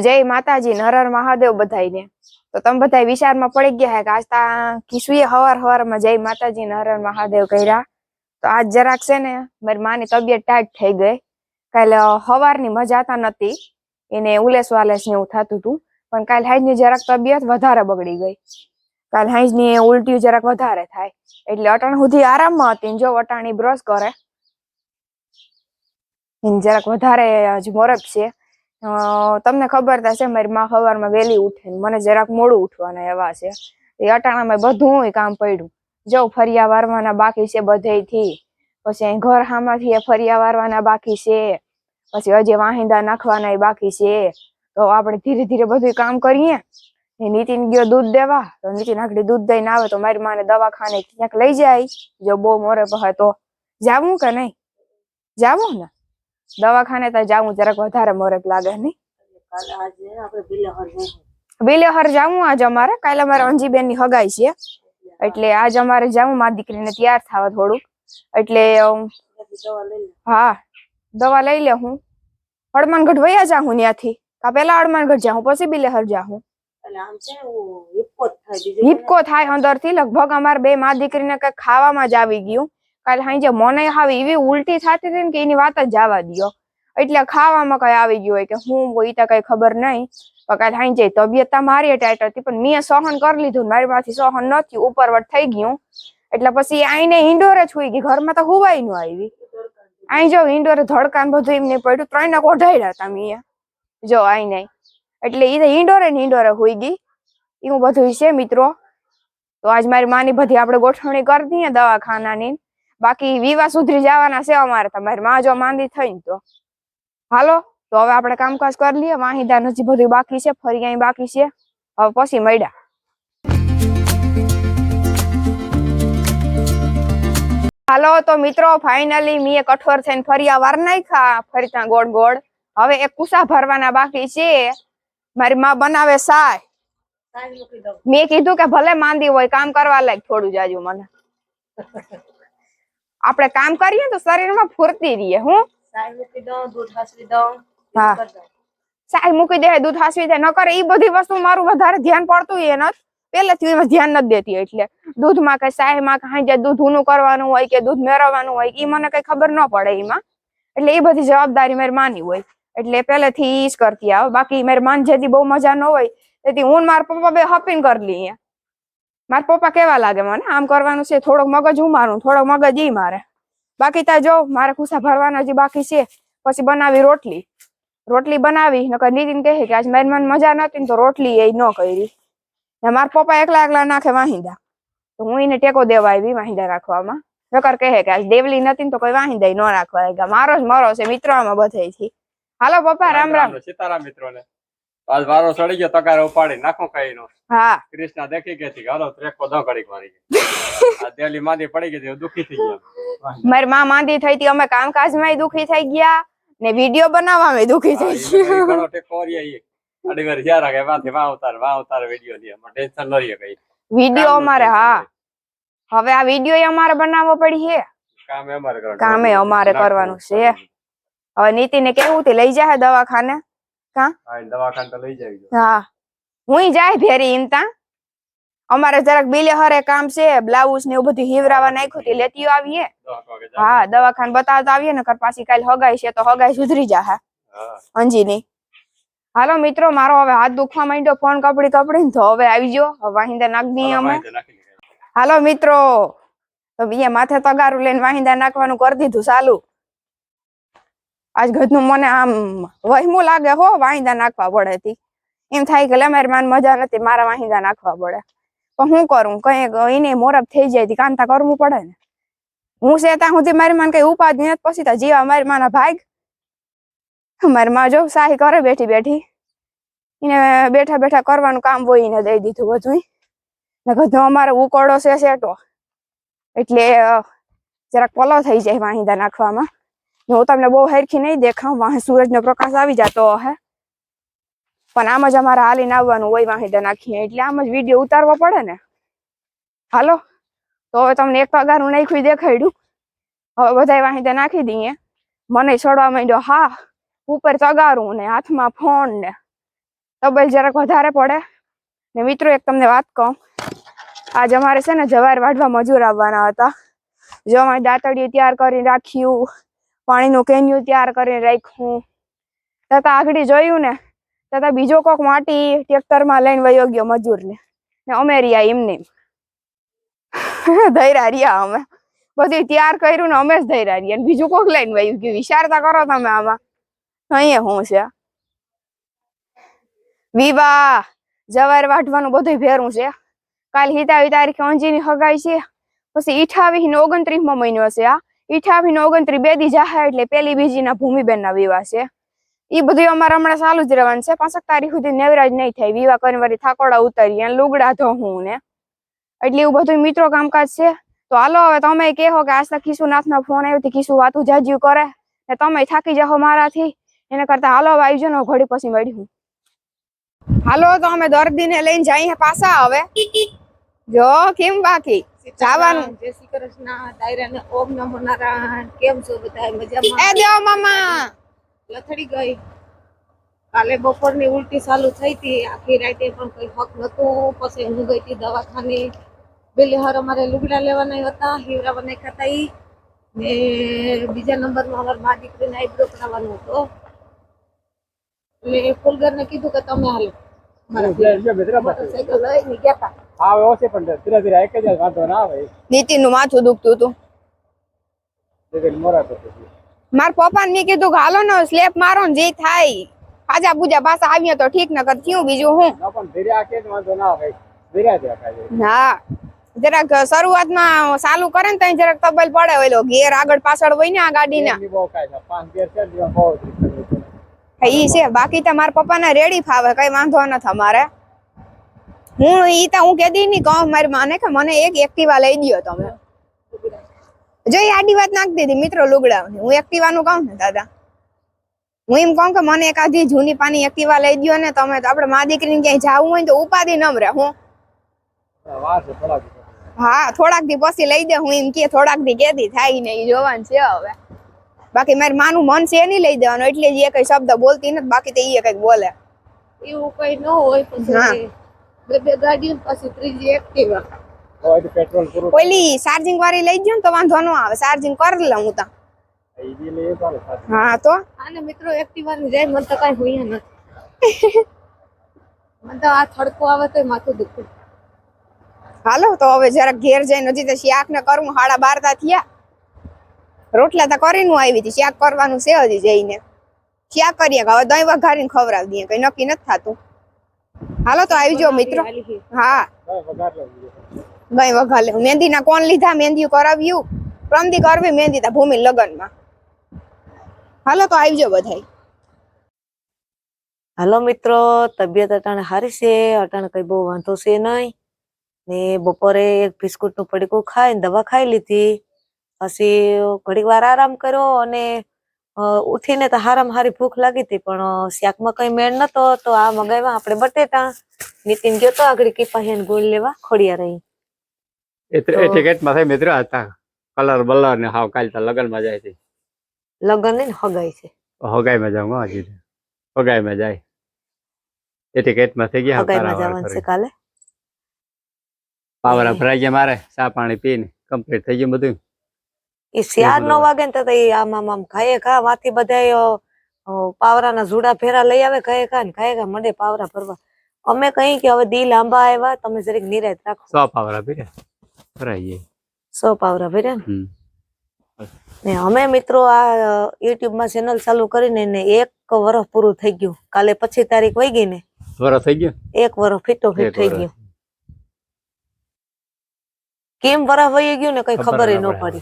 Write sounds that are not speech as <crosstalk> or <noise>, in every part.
જય માતાજી નરર મહાદેવ બધાયને. તો તમે બધા વિચારમાં પડી ગયા કે આજ તા કિશુએ હવાર હવારમાં જય માતાજી નરર મહાદેવ કર્યા. તો આજ જરાક છે ને મારી માની તબિયત ટાઈટ થઈ ગઈ. કાલે હવારની મજા તા નથી એને ઉલેસ વાલેસ ને એવું થતું હતું પણ કાલે હાઈજની જરાક તબિયત વધારે બગડી ગઈ. કાલે હાઈજની ઉલટી જરાક વધારે થાય. એટલે અટાણ સુધી આરામમાં હતી જો અટાણી બ્રશ કરે. જરાક વધારે જ મોરબ છે. તમને ખબર થશે મારી માં સવારમાં વહેલી ઉઠે મને જરાક મોડું ઉઠવાના એવા છે. એ અટાણામાં બધું કામ પડ્યું. જો ફરિયા વારવાના બાકી છે બધેથી પછી અહીં ઘર હામાંથી ફરિયા વારવાના બાકી છે. પછી હજી વાહિંદા નાખવાના બાકી છે. તો આપણે ધીરે ધીરે બધું કામ કરીએ. નીતિન ગયો દૂધ દેવા. તો નીતિન આખડી દૂધ દઈને આવે તો મારી માને દવાખાને ક્યાંક લઈ જાય. જો બહુ મોરે પહે તો. જાવું કે નહીં? જાવું ને? દવાખાને તો જાવું જરાક વધારે મોરે લાગે નહીં. બિલહર જાવું આજ અમારે. કાલે અમારે અંજીબેનની હગાઈ છે. એટલે આજ અમારે જાવું મા દીકરીને તૈયાર થવા થોડુંક. એટલે હા દવા લઈ લે હું. હડમાનગઢ વયા જાઉં ત્યાંથી. કા પેલા હડમાનગઢ જાઉં પછી બિલેહર જાઉં. થાય હિપકો થાય અંદરથી લગભગ અમારે બે મા દીકરીને કઈ ખાવામાં જ આવી ગયું. કાલે સાંજે મને હવે એવી ઉલટી થતી હતી ને કે એની વાત જ જવા દ્યો. એટલે ખાવામાં કઈ આવી ગયું હોય કે હું હોય તો કઈ ખબર નહીં. પણ કાલે સાંજે તબિયત તો મારી ટાઈટ હતી, પણ મેં સહન કરી લીધું મારી માંથી સહન નથી ઉપરવટ થઈ ગયું. એટલે પછી આઈને ઇન્ડોર જ હોઈ ગઈ, ઘરમાં તો હુવાયનું આવી. અહીં જો ઇન્ડોર ધડકાન બધું એમને પડ્યું ત્રણ કોઢાડ્યા હતા મેં. જો આઈ નહીં એટલે એ તો ને ઇન્ડોરે હોઈ ગઈ. એવું બધું છે મિત્રો. તો આજ મારી માની બધી આપણે ગોઠવણી કરી દઈએ દવાખાનાની. બાકી વિવાહ સુધરી જવાના છે અમારે તમારી માં જો માંદી થઈ ને તો. હાલો તો હવે આપણે કામકાજ કરી લઈએ. વાહિદા હજી બધું બાકી છે ફરી અહીં બાકી છે. હવે પછી મળ્યા. હાલો તો મિત્રો ફાઇનલી મેં કઠોર થઈને ફરિયા વાર નાખ્યા. ફરી ત્યાં ગોળ ગોળ. હવે એક કુસા ભરવાના બાકી છે. મારી માં બનાવે સાય. મેં કીધું કે ભલે માંદી હોય કામ કરવા લાયક થોડું જાજુ મને. <laughs> આપણે કામ કરીએ તો શરીરમાં ફૂર્તી રહીએ હું? હા. સાય મૂકી દે દૂધ હાસવી દે ન કરે એ બધી વસ્તુ મારું વધારે ધ્યાન પડતું એ નથી. પહેલેથી ધ્યાન નથી દેતી એટલે. દૂધમાં કે સાયમાં કે હાંજે દૂધ ઊનું કરવાનું હોય કે દૂધ મેળવવાનું હોય ઈ મને કઈ ખબર ન પડે એમાં. એટલે એ બધી જવાબદારી મારી માની હોય. એટલે પહેલેથી ઈ જ કરતી આવે. બાકી મારી માન જેથી બહુ મજા ન હોય. તેથી હું મારા પપ્પા બે હપીન કરી લઈએ. મારા પપ્પા કેવા લાગે મને? આમ કરવાનું છે, થોડોક મગજ ઉમારું, થોડોક મગજ ઈ મારે. બાકી ત્યાં જો, મારે ખુશા ભરવાના હજી બાકી છે. પછી બનાવી રોટલી. રોટલી બનાવી, નકર નીતિન કહે કે આજ મારી મન મજા નથી તો રોટલી એ ન કરી. ને મારા પપ્પા એકલા એકલા નાખે વાહિંદા. તો હું એને ટેકો દેવા આવી વાહિંદા રાખવામાં. નકર કહે કે આજ દેવલી નથી તો કોઈ વાહિંદા ન રાખવા મારો જ મારો છે, મિત્રોમાં બધે થી હાલો પપ્પા, રામ રામ. સીતારામ મિત્રો ને આજ વારો ચડી ગયો તકારે ઉપાડી નાખો કઈ નો હા. કૃષ્ણ દેખી ગઈ હતી હાલો ત્રેકો દો ઘડીક મારી <laughs> આ દેલી માંદી પડી ગઈ હતી દુખી થઈ ગયા. મારી માં માંદી થઈ હતી અમે કામકાજમાં દુખી થઈ ગયા ને વીડિયો બનાવવામાં દુખી થઈ ગયા. ઘણો ટેકો રીએ અડી વાર જ્યાં રાખે વાથી વાં ઉતાર વાં ઉતાર વીડિયો લે એમાં ટેન્શન ન રહીએ કઈ. વીડિયો અમારે હા. હવે આ વીડિયો અમારે બનાવવો પડી છે. કામે અમારે કરવાનું. કામે અમારે કરવાનું છે. હવે નીતિને કેવું થી લઈ જાય દવાખાને? હા દવાખાને તો લઈ જાય હા. હું જાય ભેરી ઇનતા અમારે જરાક બિલે હરે કામ છે બ્લાઉઝ ને એવું બધું હિવરાવા નાખ્યું તે લેતી આવીએ. હા દવાખાને બતાવતા આવીએ ને કર પાછી કાલ હગાઈ છે તો હગાઈ સુધરી જા હા. અંજીની. હાલો મિત્રો મારો હવે હાથ દુખવા માંડ્યો ફોન કપડી કપડી ને તો હવે આવી ગયો. હવે વાહિંદા નાખી અમે. હાલો મિત્રો તો બીએ માથે તગારું લઈને વાહિંદા નાખવાનું કરી દીધું ચાલુ આજ ઘરનું મને આમ વહેમું લાગે હો વાહિંદા નાખવા પડે તી. એમ થાય કે લે, મારી માન મજા નથી, મારા વાહિંદા નાખવા પડે. પણ હું કરું? કઈ એને મોરબ થઈ જાય તી કાંતા કરવું પડે ને. હું છે ત્યાં સુધી મારી માન કઈ ઉપાધિ નથી, પછી તો જીવા મારી માના ભાગ. મારી માં જો સાહી કરે, બેઠી બેઠી. એને બેઠા બેઠા કરવાનું કામ હોય એને દઈ દીધું બધું ને બધું અમારો ઉકળો છે સેટો એટલે જરાક પલો થઈ જાય વાહિંદા નાખવામાં. હું તમને બહુ હરખી નહીં દેખાઉં, વાહે સૂરજનો પ્રકાશ આવી જતો હે. પણ આમ જ અમારે હાલીને આવવાનું હોય વાહિંદા નાખીએ એટલે આમ જ વીડિયો ઉતારવો પડે ને. હાલો, તો હવે તમને એક પગારનું નાખ્યું દેખાડ્યું. હવે બધા વાહિંદા નાખી દઈએ. મને છોડવા માંડ્યો, હા, ઉપર તગારું ને, હાથમાં ફોન ને. તબેલ જરાક વધારે પડે. ને મિત્રો, એક તમને વાત કહું. આજ અમારે છે ને જવાર વાઢવા મજૂર આવવાના હતા. જો અમારે દાંતડીયું તૈયાર કરી રાખ્યું. પાણીનું કેન્યું તૈયાર કરીને રાખ્યું. તથા આગળ જોયું ને, તથા બીજો કોક માટી ટ્રેક્ટરમાં લઈને વયો ગયો મજૂરને. ને અમે રહ્યા એમને <laughs> ધૈર્યા રહ્યા અમે. બધું તૈયાર કર્યું ને અમે જ ધૈર્યા રહ્યા. બીજું કોક લઈને વયું ગયું. વિચારતા કરો તમે આમાં. અહીંયા હું છે? વિવાહ! જવાર વાઢવાનું બધું ભેરું છે. કાલ હિતાવી તારીખે અંજીની હગાઈ છે. પછી ઈઠાવીસ ને ઓગણત્રીસ મહિનો છે આ ઈઠાવીસ ને ઓગણત્રીસ બે દી જાહે એટલે પેલી બીજી ના ભૂમિબેન ના વિવાહ છે. ઈ બધું અમારે હમણાં ચાલુ જ રહેવાનું છે. પાંચક તારીખ સુધી નેવરાજ નહીં થાય. વિવાહ કરીને વળી થાકોડા ઉતારી અને લુગડા ધોવું ને. એટલે એવું બધું મિત્રો કામકાજ છે. તો હાલો હવે તમે કહો કે આજ કિશુનાથ ના ફોન આવ્યો તો કિશુ વાતું જાજ્યું કરે. ને તમે થાકી જાઓ મારાથી. એને કરતા હાલો હવે આવી જાઓ ને ઘડી પછી મળી હું. હાલો તો અમે દર્દીને લઈને જઈએ પાછા હવે. જો, કેમ બાકી? જાવાનું. જય શ્રી કૃષ્ણ તાયરાને ઓમ નમો નારાયણ. કેમ છો બધા એ દેવ મામા. લથડી ગઈ. કાલે બપોરની ઉલટી ચાલુ થઈ હતી. આખી રાતે પણ કોઈ હક નતું પછી હું ગઈ હતી દવાખાને. બેલી હર અમારે લુગડા લેવાના હતા હીવરાવાના ખાતા ઈ. ને બીજા નંબરમાં અમારે મા દીકરીને આઈબ્રો કરાવવાનો હતો. એટલે ફૂલગરને કીધું કે તમે હાલો. નીતિનનું માથું દુખતું હતું. મોરા પપ્પા ને કીધું કે હાલો ને સ્લેપ મારો ને જે થાય. ખાજા પૂજા પાછા આવીએ તો ઠીક ન કર થયું બીજું હું. હા. જરાક શરૂઆતમાં ચાલુ કરે ને ત્યાં જરાક તબલ પડે ઓલો ગેર આગળ પાછળ હોય ને આ ગાડીના. ઈ છે, બાકી તો મારા પપ્પાને રેડી ફાવે, કઈ વાંધો નથી અમારે. હું ઈ તો હું કેદી ની કહું મારી માને કે મને એક એક્ટિવા લઈ દ્યો તમે. જો આડી વાત નાખી દીધી, મિત્રો લુગડા હું એક્ટિવા નું કહું ને, દાદા. હું એમ કહું કે મને એક આધી જૂની પાની એક્ટિવા લઈ દ્યો ને, તમે તો આપણે મા દીકરીને ક્યાંય જવું હોય ને તો ઉપાધિ ન રહે, હું. હા, થોડાક દી પછી લઈ દે, હું એમ કે, થોડાક દી કેદી થાય ને એ જોવાનું છે હવે. બાકી મારી માનું મન છે નહીં લઈ દેવાનું એટલે જ એ કઈ શબ્દ બોલતી નથી બાકી તો એ કંઈક બોલે. એવું કઈ ન હોય પણ બે બે ગાડીઓ પાછી ત્રીજી એક્ટિવા ઓલી ચાર્જિંગ વાળી લઈ ગયો ને તો વાંધો ન આવે ચાર્જિંગ કરી લઉં હું તો. હા તો? આને મિત્રો એક્ટિવા ની જાય મને તો કઈ હોય નથી. <laughs> મને તો આ થડકો આવે તો માથું દુખે. હાલો તો હવે જરાક ઘેર જઈને હજી તો શાક ને કરવું હાડા બાર તા થયા. રોટલા તો કરીને હું આવી હતી. શાક કરવાનું છે હજી જઈને. શાક કરીએ હવે દહીં વઘારીને ખવડાવી દઈએ. કઈ નક્કી નથી થતું. હાલો તો આવી જાઓ મિત્રો. હા. દહીં વઘાર. મહેંદી ના કોણ લીધા? મહેંદી કરાવ્યું. પ્રમદી કરવી મહેંદી તા ભૂમિ લગ્નમાં. હાલો તો આવી જાઓ બધાય. હાલો મિત્રો તબિયત અટાણે સારી છે. અટાણે કઈ બહુ વાંધો છે નહીં. ને બપોરે એક બિસ્કુટનું પડીકું ખાઈને દવા ખાઈ લીધી. પછી ઘડીક વાર આરામ કર્યો અને ઉઠીને તો હારામ હારી ભૂખ લાગી હતી પણ શાકમાં કઈ મેળ નતો તો આ મગાવ્યા. આપણે બટેટા નીતિન ગયો તો આગળ કીપાહીને ગોળ લેવા ખોડિયા રહી. એ તો- માં થઈ મિત્રો હતા. કલર બલર ને હાવ કાલ તો લગનમાં જાય છે લગન ને હગાઈ છે. હગાઈમાં જાઉં હો હજી હગાઈમાં જાય એ ટિકિટમાં થઈ ગયા હગાઈમાં જવાનું છે કાલે. પાવરા ભરાઈ ગયા મારે ચા પાણી પીને કમ્પ્લીટ થઈ ગયું બધું. એ ચાર નો વાગે ને તો એ આમ આમ આમ ખાયે ખા વાથી બધા પાવરાના જુડા ફેરા લઈ આવે ખાયે ખા ને ખાયે ખા મંડે પાવરા ભરવા. અમે કઈ કે હવે દિલ લાંબા આવ્યા તમે જરીક નિરાત રાખો. સો પાવરા ભર્યા? ભરાઈ સો પાવરા ભર્યા ને? અમે મિત્રો આ યુટ્યુબમાં ચેનલ ચાલુ કરીને ને એક વર્ષ પૂરું થઈ ગયું. કાલે પછી તારીખ વહી ગઈ ને. વર્ષ થઈ ગયું? એક વર્ષ ફીટો ફીટ થઈ. ગયું. કેમ વરા વહી ગયું ને કઈ ખબર ખબર ન પડે.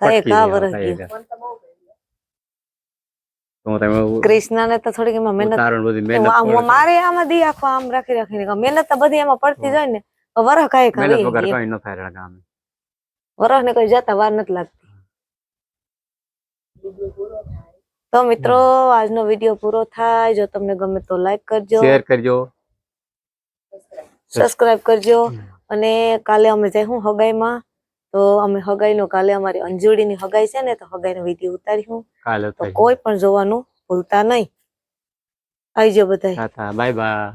કઈ કા. તો તમે તો થોડીક એમાં મહેનત બધી મહેનત આમ મારે આમાં દી આખો આમ રાખી રાખીને મહેનત તો બધી એમાં પડતી જાય ને. વરહ કાંઈ કરી વગર કઈ ન થાય રા વરહ ને કઈ જતા વાર નથી લાગતી. તો મિત્રો આજનો વીડિયો પૂરો થાય. જો તમને ગમે તો લાઈક કરજો. શેર કરજો. સબસ્ક્રાઇબ કરજો. અને કાલે અમે જઈશું હગાઈમાં. તો અમે હગાઈ નો કાલે અમારી અંજોડીની હગાઈ છે ને તો હગાઈનો વીડિયો ઉતારી હું તો કોઈ પણ જોવાનું ભૂલતા નહીં. આવજો બધા બાય બાય.